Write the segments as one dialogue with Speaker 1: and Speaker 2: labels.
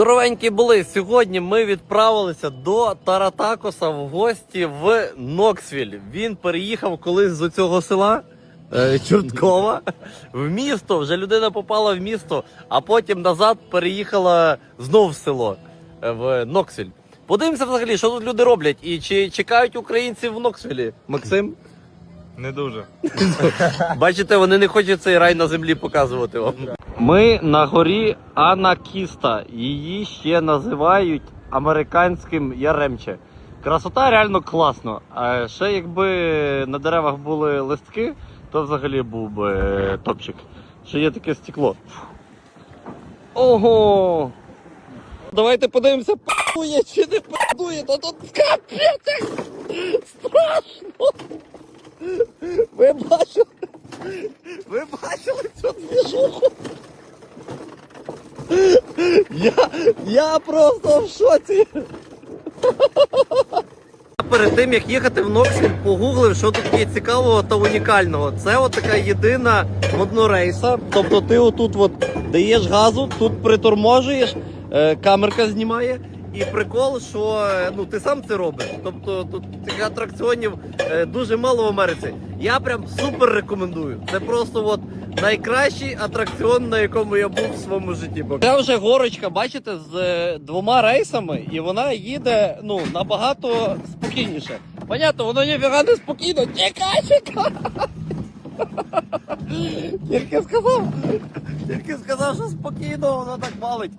Speaker 1: Здоровенькі були. Сьогодні ми відправилися до Таратакоса в гості в Ноксвіль. Він переїхав колись з цього села е, Чорткова в місто. Вже людина попала в місто, а потім назад переїхала знов в село е, в Ноксвіль. Подивимося взагалі, що тут люди роблять і чи чекають українців в Ноксвілі. Максим?
Speaker 2: Не дуже.
Speaker 1: Бачите, вони не хочуть цей рай на землі показувати вам. Ми на горі Анакіста. Її ще називають американським Яремче. Красота реально класно. А ще якби на деревах були листки, то взагалі був би топчик. Ще є таке стекло. Ого! Давайте подивимося, падує чи не падує, та тут капець! Страшно! Ви бачили цю двіжуху? Я, просто в шоці. Перед тим як їхати в Ноксвіль, погуглив, що тут є цікавого та унікального. Це от така єдина однорейса. Тобто ти отут от даєш газу, тут приторможуєш, е, камерка знімає. І прикол, що е, ну ти сам це робиш. Тобто тут таких атракціонів е, дуже мало в Америці. Я прям супер рекомендую. Це просто от найкращий атракціон, на якому я був в своєму житті. Це вже горочка, бачите, з е, двома рейсами, і вона їде ну набагато спокійніше. Понятно, воно ніфіга не спокійно. Чекай, чекай! Тільки сказав, тільки сказав, що спокійно воно так валить.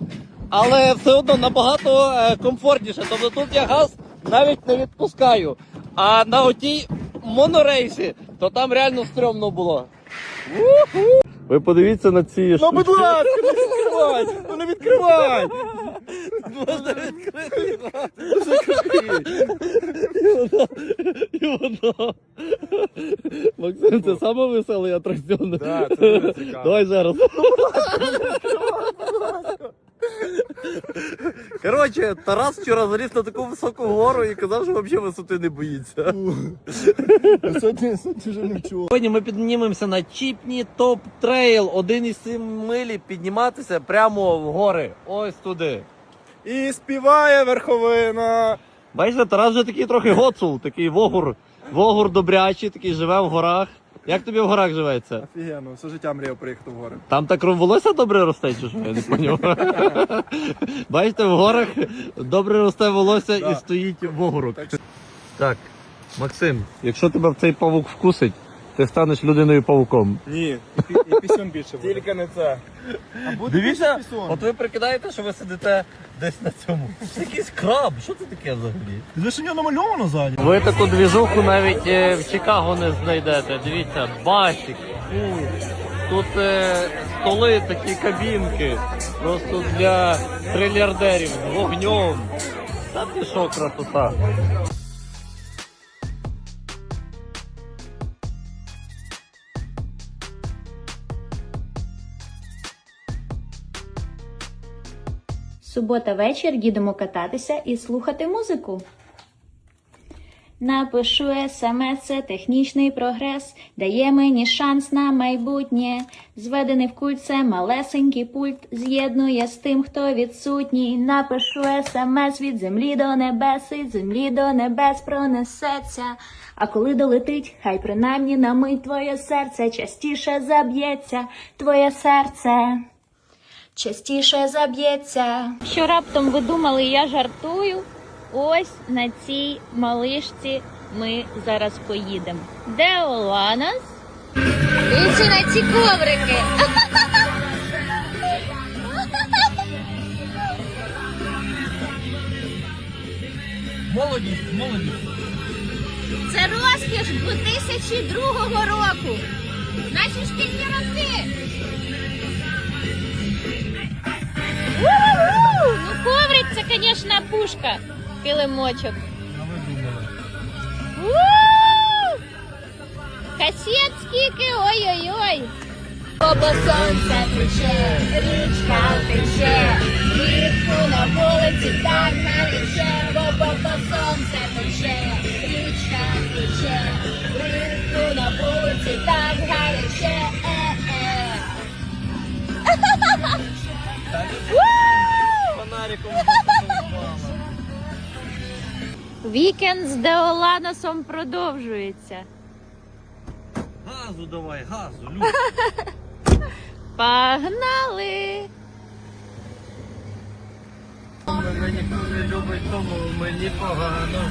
Speaker 1: Але все одно набагато е, комфортніше. Тобто тут я газ навіть не відпускаю. А на отій монорейсі, то там реально стрьомно було. Ви подивіться на ці
Speaker 2: Ну, будь ласка, не відкривай! Ну не відкривай!
Speaker 1: Можна відкрити. І воно. Максим, це саме веселий атракціон.
Speaker 2: Да, це дуже цікаво.
Speaker 1: Давай зараз. Коротше, Тарас вчора заліз на таку високу гору і казав, що взагалі висоти не боїться.
Speaker 2: Сьогодні, вже не чув.
Speaker 1: Сьогодні ми піднімемося на Чіпні Топ Трейл. Один із сім милі підніматися прямо в гори. Ось туди.
Speaker 2: І співає верховина.
Speaker 1: Бачите, Тарас вже такий трохи гоцул, такий вогур, вогур добрячий, такий живе в горах. Як тобі в горах живеться?
Speaker 2: Офігенно, все життя мріяв приїхати в гори.
Speaker 1: Там так волосся добре росте, чи що? Я не поняв. Бачите, в горах добре росте волосся і стоїть вогорок.
Speaker 2: Так
Speaker 1: Так, Максим, якщо тебе в цей павук вкусить, ти станеш людиною павуком.
Speaker 2: Ні, і пісюн більше буде. Тільки не це. А буде
Speaker 1: Дивіться,
Speaker 2: більше пісюн.
Speaker 1: от ви прикидаєте, що ви сидите десь на цьому. Це якийсь краб, що це таке взагалі?
Speaker 2: Ти ж у нього намальовано ззаді.
Speaker 1: Ви таку двіжуху навіть е, в Чикаго не знайдете. Дивіться, басік, фу. Тут е, столи, такі кабінки, просто для трильярдерів з вогнем. Та ти що, красота.
Speaker 3: Субота вечір їдемо кататися і слухати музику. Напишу смс, технічний прогрес, дає мені шанс на майбутнє. Зведений в культ це малесенький пульт, з'єднує з тим, хто відсутній. Напишу смс від землі до небес, і землі до небес пронесеться. А коли долетить, хай принаймні на мить твоє серце частіше заб'ється, твоє серце частіше заб'ється. Що раптом ви думали, я жартую? Ось на цій малишці ми зараз поїдемо. Де Оланас? Дивіться на ці коврики.
Speaker 1: Молодість, молодість.
Speaker 3: Це розкіш 2002 року. Наші шкільні роки. коврик це, звісно, пушка. Килимочок. У! Касет скільки, ой-ой-ой. Бо сонце пече, річка тече, влітку на вулиці так гаряче, бо бо сонце пече, річка тече, влітку на вулиці так гаряче, Вікенд з Деоланосом продовжується.
Speaker 1: Газу давай, газу, Люсь.
Speaker 3: Погнали!
Speaker 1: Мене ніхто не любить, тому мені погано.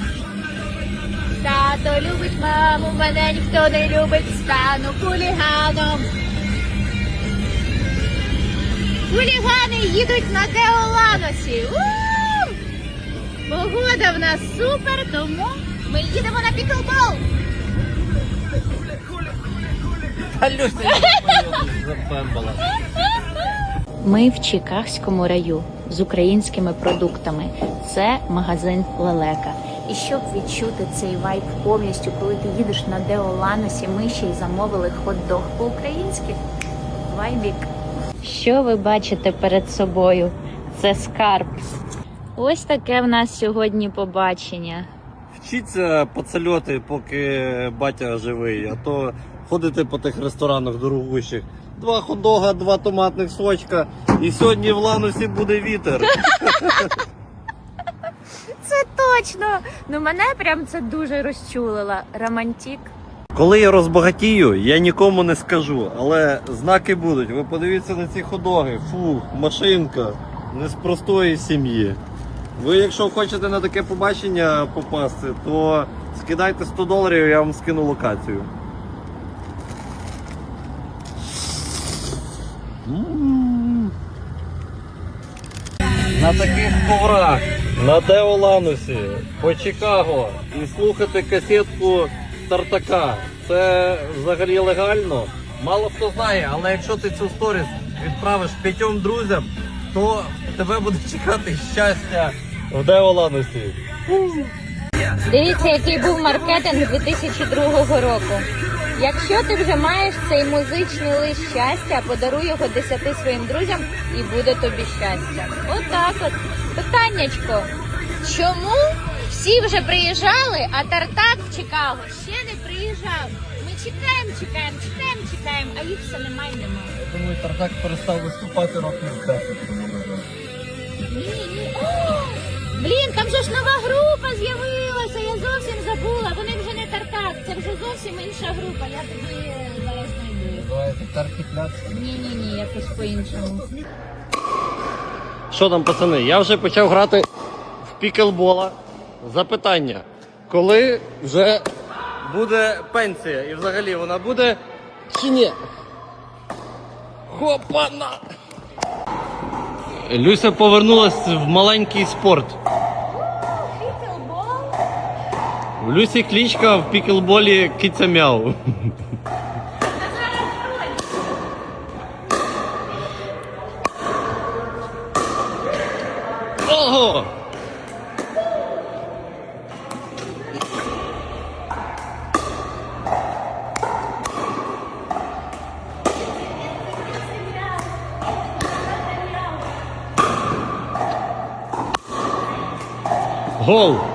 Speaker 3: Тато любить маму, мене ніхто не любить, стану хуліганом. Хулігани їдуть на Деоланосі. У! Погода в нас супер, тому ми їдемо на піклбол. Ми в Чикагському раю з українськими продуктами. Це магазин Лелека. І щоб відчути цей вайб повністю, коли ти їдеш на Деоланосі, ми ще й замовили хот-дог по-українськи. Вайбік. Що ви бачите перед собою? Це скарб. Ось таке в нас сьогодні побачення.
Speaker 1: Вчіться поцельоти, поки батя живий, а то ходите по тих ресторанах дорогущих. Два хот-дога, два томатних сочка. І сьогодні в ланусі буде вітер.
Speaker 3: Це точно! Ну мене прям це дуже розчулило. Романтик.
Speaker 1: Коли я розбагатію, я нікому не скажу, але знаки будуть. Ви подивіться на ці ходоги. Фух, машинка не з простої сім'ї. Ви, якщо хочете на таке побачення попасти, то скидайте 100 доларів, я вам скину локацію. На таких коврах, на Деоланусі, по Чикаго і слухати касетку Тартака. Це взагалі легально. Мало хто знає, але якщо ти цю сторіс відправиш п'ятьом друзям, то тебе буде чекати щастя в Деоланусі.
Speaker 3: Дивіться, який був маркетинг 2002 року. Якщо ти вже маєш цей музичний лист щастя, подаруй його десяти своїм друзям і буде тобі щастя. Отак от. Питаннячко. Чому всі вже приїжджали, а Тартак в Чикаго ще не приїжджав? Ми чекаємо, чекаємо, чекаємо, чекаємо, а їх все немає, немає.
Speaker 1: Я думаю, Тартак перестав виступати років 10 тому назад.
Speaker 3: Ні, ні. О! Блін, там же ж нова група з'явилася, я зовсім забула. Вони вже не тартак, це вже зовсім інша група. Я тобі зараз знайду.
Speaker 1: Таркітляцький.
Speaker 3: Ні, ні, ні, якось по-іншому.
Speaker 1: Що там, пацани? Я вже почав грати в піклбола. Запитання. Коли вже буде пенсія? І взагалі вона буде чи ні? Хопана! Люся повернулась в маленький спорт. В Люсі кличка в пікелболі киця мяу. Гол!